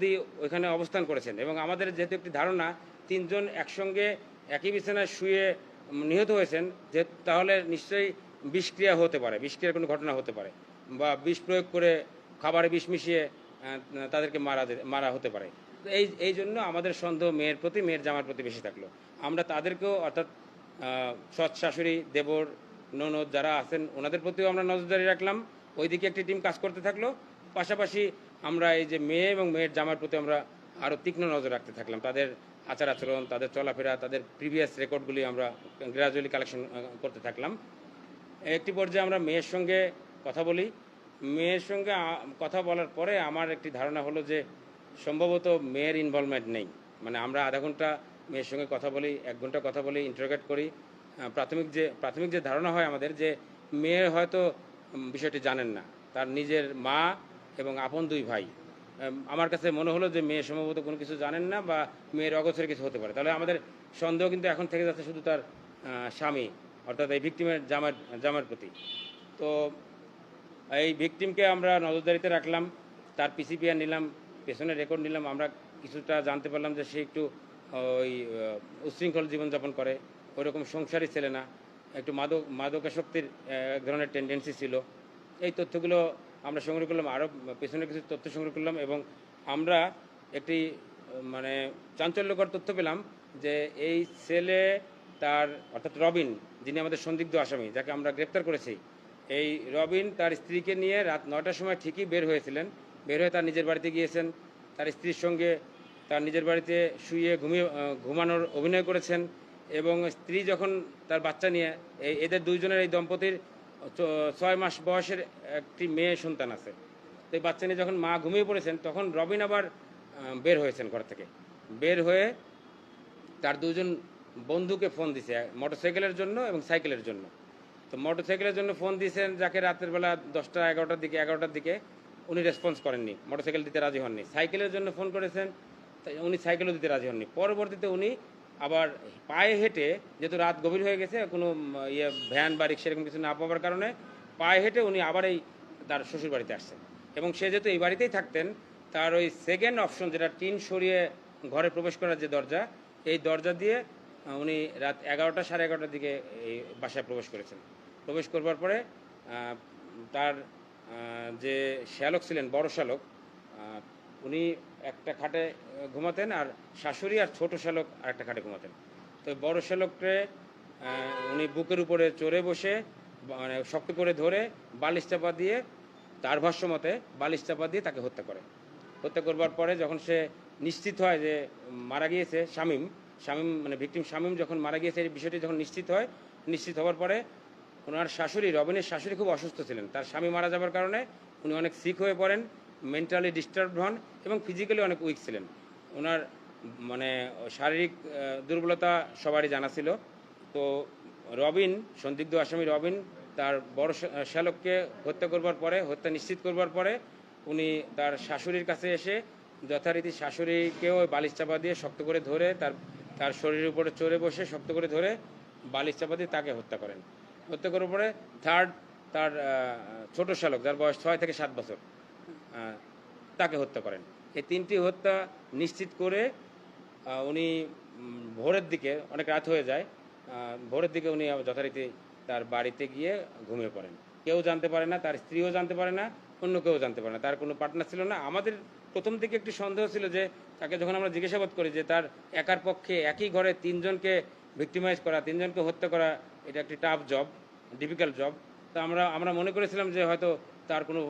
অবধি ওইখানে অবস্থান করেছেন। এবং আমাদের যেহেতু একটি ধারণা, তিনজন একসঙ্গে একই বিছানায় শুয়ে নিহত হয়েছেন, যে তাহলে নিশ্চয়ই বিষক্রিয়া হতে পারে, বিষক্রিয়ার কোনো ঘটনা হতে পারে বা বিষ প্রয়োগ করে খাবারে বিষ মিশিয়ে তাদেরকে মারা মারা হতে পারে। এই এই জন্য আমাদের সন্দেহ মেয়ের প্রতি, মেয়ের জামার প্রতি বেশি থাকল। আমরা তাদেরকেও অর্থাৎ সৎ শাশুড়ি, দেবর, ননদ যারা আছেন, ওনাদের প্রতিও আমরা নজরদারি রাখলাম। ওইদিকে একটি টিম কাজ করতে থাকল। পাশাপাশি আমরা এই যে মেয়ে এবং মেয়ের জামার প্রতি আমরা আরও তীক্ষ্ণ নজর রাখতে থাকলাম। তাদের আচার আচরণ, তাদের চলাফেরা, তাদের প্রিভিয়াস রেকর্ডগুলি আমরা গ্রাজুয়ালি কালেকশন করতে থাকলাম। একটি পর্যায়ে আমরা মেয়ের সঙ্গে কথা বলি। মেয়ের সঙ্গে কথা বলার পরে আমার একটি ধারণা হলো যে সম্ভবত মেয়ের ইনভলভমেন্ট নেই। মানে আমরা আধা ঘণ্টা মেয়ের সঙ্গে কথা বলি, এক ঘণ্টা কথা বলি ইন্টারোগেট করি। প্রাথমিক যে প্রাথমিক যে ধারণা হয় আমাদের যে মেয়ে হয়তো বিষয়টি জানেন না। তার নিজের মা এবং আপন দুই ভাই। আমার কাছে মনে হলো যে মেয়ে সম্ভবত কোনো কিছু জানেন না বা মেয়ের অগোচরে কিছু হতে পারে। তাহলে আমাদের সন্দেহ কিন্তু এখন থেকে যাচ্ছে শুধু তার স্বামী, অর্থাৎ এই ভিক্টিমের জামার জামার প্রতি। তো এই ভিকটিমকে আমরা নজরদারিতে রাখলাম, তার পিসিপিআর নিলাম পেছনের রেকর্ড নিলাম। আমরা কিছুটা জানতে পারলাম যে সে একটু, ওই উচ্ছৃঙ্খল জীবনযাপন করে। ওইরকম সংসারই ছেলে না। একটু মাদক, মাদকাসক্তির এক ধরনের টেন্ডেন্সি ছিল। এই তথ্যগুলো আমরা সংগ্রহ করলাম আরও পেছনে কিছু তথ্য সংগ্রহ করলাম এবং আমরা একটি মানে চাঞ্চল্যকর তথ্য পেলাম যে এই ছেলে তার, অর্থাৎ রবিন, যিনি আমাদের সন্দিগ্ধ আসামি, যাকে আমরা গ্রেপ্তার করেছি, এই রবিন তার স্ত্রীকে নিয়ে রাত নটার সময় ঠিকই বের হয়েছিলেন। বের হয়ে তার নিজের বাড়িতে গিয়েছেন। তার স্ত্রীর সঙ্গে তার নিজের বাড়িতে শুয়ে ঘুমিয়ে ঘুমানোর অভিনয় করেছেন এবং স্ত্রী যখন তার বাচ্চা নিয়ে এদের দুইজনের এই দম্পতির ছয় মাস বয়সের একটি মেয়ে সন্তান আছে। তো এই বাচ্চা নিয়ে যখন মা ঘুমিয়ে পড়েছেন, তখন রবিন আবার বের হয়েছেন ঘর থেকে। বের হয়ে তার দুজন বন্ধুকে ফোন দিছে, মোটরসাইকেলের জন্য এবং সাইকেলের জন্য। তো মোটরসাইকেলের জন্য ফোন দিয়েছেন যাকে রাতের বেলা দশটা, এগারোটার দিকে এগারোটার দিকে উনি রেসপন্স করেননি, মোটরসাইকেল দিতে রাজি হননি। সাইকেলের জন্য ফোন করেছেন উনি সাইকেলও দিতে রাজি হননি। পরবর্তীতে উনি আবার পায়ে হেঁটে, যেহেতু রাত গভীর হয়ে গেছে, কোনো ইয়ে ভ্যান বা রিক্সা এরকম কিছু না পাওয়ার কারণে পায়ে হেঁটে উনি আবার এই তার শ্বশুর বাড়িতে আসছেন। এবং সে যেহেতু এই বাড়িতেই থাকতেন, তার ওই সেকেন্ড অপশন যেটা টিন সরিয়ে ঘরে প্রবেশ করার যে দরজা, এই দরজা দিয়ে উনি রাত এগারোটা সাড়ে এগারোটার দিকে এই বাসায় প্রবেশ করেছেন। প্রবেশ করবার পরে তার যে শ্যালক ছিলেন, বড় শ্যালক উনি একটা খাটে ঘুমাতেন আর শাশুড়ি আর ছোট শ্যালক আরেকটা খাটে ঘুমাতেন। তো বড় শ্যালককে উনি বুকের উপরে চড়ে বসে মানে শক্ত করে ধরে বালিশ চাপা দিয়ে, তার ভাষ্য মতে বালিশ চাপা দিয়ে তাকে হত্যা করে। হত্যা করবার পরে যখন সে নিশ্চিত হয় যে মারা গিয়েছে শামীম শামীম মানে ভিকটিম শামীম যখন মারা গিয়েছে, এই বিষয়টি যখন নিশ্চিত হয়, নিশ্চিত হওয়ার পরে ওনার শাশুড়ি, রবিনের শাশুড়ি খুব অসুস্থ ছিলেন। তার স্বামী মারা যাবার কারণে উনি অনেক সিক হয়ে পড়েন। মেন্টালি ডিস্টার্ব হন এবং ফিজিক্যালি অনেক উইক ছিলেন। ওনার মানে শারীরিক দুর্বলতা সবারই জানা ছিল। তো রবিন, সন্দিগ্ধ আসামি রবিন, তার বড় শ্যালককে হত্যা করবার পরে, হত্যা নিশ্চিত করবার পরে, উনি তার শাশুড়ির কাছে এসে যথারীতি শাশুড়িকেও বালিশ চাপা দিয়ে শক্ত করে ধরে তার তার শরীরের উপরে চড়ে বসে শক্ত করে ধরে বালিশ চাপা দিয়ে তাকে হত্যা করেন। হত্যা করার পরে থার্ড তার ছোট শ্যালক, যার বয়স ছয় থেকে সাত বছর তাকে হত্যা করেন। এই তিনটি হত্যা নিশ্চিত করে উনি ভোরের দিকে, অনেক রাত হয়ে যায় ভোরের দিকে উনি যথারীতি তার বাড়িতে গিয়ে ঘুমিয়ে পড়েন। কেউ জানতে পারে না, তার স্ত্রীও জানতে পারে না, অন্য কেউ জানতে পারে না। তার কোনো পার্টনার ছিল না। আমাদের প্রথম দিকে একটি সন্দেহ ছিল যে, তাকে যখন আমরা জিজ্ঞাসাবাদ করি যে, তার একার পক্ষে একই ঘরে তিনজনকে ভিক্টিমাইজ করা, তিনজনকে হত্যা করা, এটা একটি টাফ জব ডিফিকাল্ট জব তা আমরা আমরা মনে করেছিলাম যে হয়তো তার কোনো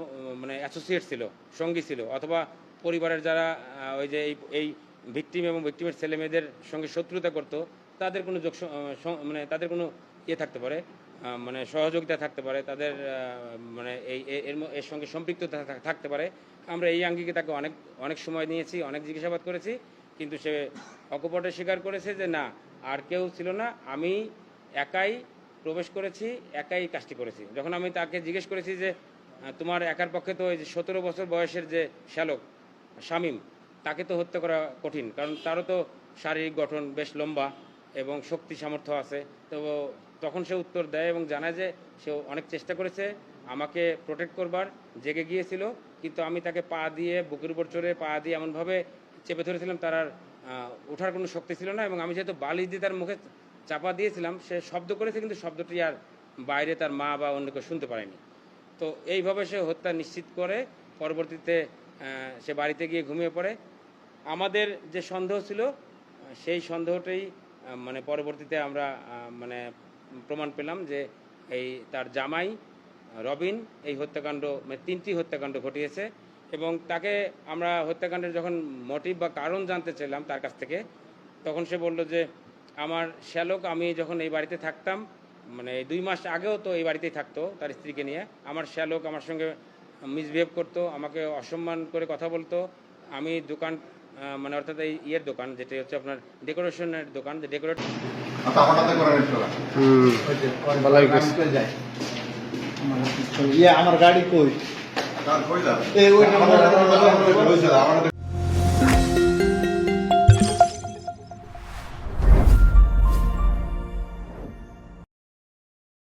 মানে অ্যাসোসিয়েট ছিল, সঙ্গী ছিল, অথবা পরিবারের যারা ওই যে এই এই ভিকটিম এবং ভিকটিমের ছেলে মেয়েদের সঙ্গে শত্রুতা করতো, তাদের কোনো যোগ মানে তাদের কোনো ইয়ে থাকতে পারে মানে সহযোগিতা থাকতে পারে, তাদের মানে এই এর এর সঙ্গে সম্পৃক্ততা থাকতে পারে। আমরা এই আঙ্গিকে তাকে অনেক অনেক সময় নিয়েছি, অনেক জিজ্ঞাসাবাদ করেছি, কিন্তু সে অকপটে স্বীকার করেছে যে না, আর কেউ ছিল না, আমি একাই প্রবেশ করেছি, একাই কাজটি করেছি। যখন আমি তাকে জিজ্ঞেস করেছি যে তোমার একার পক্ষে তো ওই যে সতেরো বছর বয়সের যে শ্যালক, শামীম, তাকে তো হত্যা করা কঠিন, কারণ তারও তো শারীরিক গঠন বেশ লম্বা এবং শক্তি সামর্থ্য আছে। তো তখন সে উত্তর দেয় এবং জানায় যে সে অনেক চেষ্টা করেছে, আমাকে প্রোটেক্ট করবার, জেগে গিয়েছিল, কিন্তু আমি তাকে পা দিয়ে, বুকের উপর চড়ে পা দিয়ে এমনভাবে চেপে ধরেছিলাম, তার আর ওঠার কোনো শক্তি ছিল না এবং আমি যেহেতু বালিশ দিয়ে তার মুখে চাপা দিয়েছিলাম, সে শব্দ করেছে, কিন্তু শব্দটি আর বাইরে তার মা বা অন্য কেউ শুনতে পারেনি। তো এইভাবে সে হত্যা নিশ্চিত করে, পরবর্তীতে সে বাড়িতে গিয়ে ঘুমিয়ে পড়ে। আমাদের যে সন্দেহ ছিল, সেই সন্দেহটাই মানে পরবর্তীতে আমরা মানে প্রমাণ পেলাম যে এই তার জামাই, রবিন, এই হত্যাকাণ্ড মানে তিনটি হত্যাকাণ্ড ঘটিয়েছে এবং তাকে আমরা হত্যাকাণ্ডের যখন মোটিভ বা কারণ জানতে চাইলাম তার কাছ থেকে, তখন সে বলল যে, আমার শ্যালক, আমি যখন এই বাড়িতে থাকতাম মানে এই দুই মাস আগেও তো এই বাড়িতেই থাকতো তার স্ত্রীকে নিয়ে। আমার শ্যালক আমার সঙ্গে মিসবিহেভ করতো আমাকে অসম্মান করে কথা বলতো। আমি দোকান মানে অর্থাৎ এই ইয়ের দোকান যেটা হচ্ছে আপনার ডেকোরেশনের দোকান যে ডেকোরেট আচ্ছা। ইয়ে আমার গাড়ি কই?